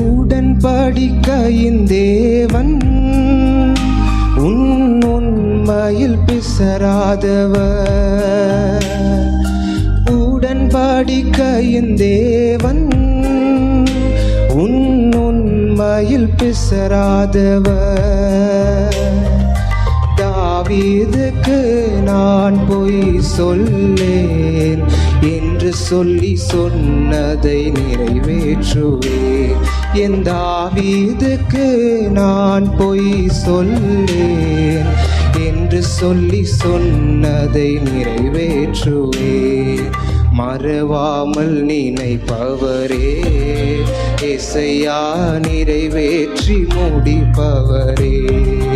உடன் படிக்கையின் தேவன். உன் உண்மையில் பிசராதவர். உடன் படிக்கையின் தேவன். உன் உண்மையில் பிசராதவர். தாவீதுக்கு நான் பொய் சொல்லேன் என்று சொல்லி சொன்னதை நிறைவேற்றுவேன். என் தாவீதுக்கு நான் பொய் சொல்லேன் என்று சொல்லி சொன்னதை நிறைவேற்றுவேன். மறவாமல் நினைப்பவரே இசையா நிறைவேற்றி முடிப்பவரே.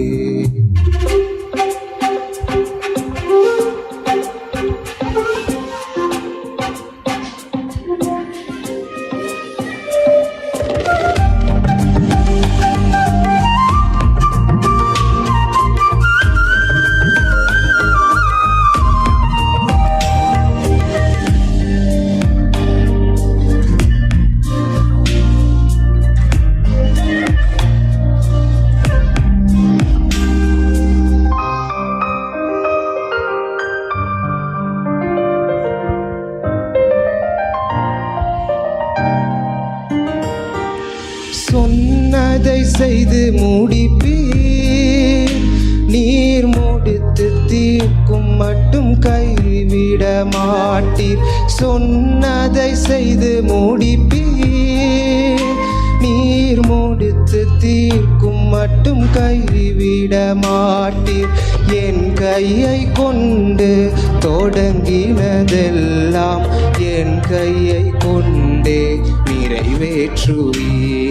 மாட்டீர். சொன்னதை செய்து முடிப்பீர். நீர் முடித்து தீர்க்கும் மட்டும் கைவிட மாட்டீர். என் கையை கொண்டு தொடங்கினதெல்லாம் என் கையை கொண்டே நிறைவேற்றுவீர்.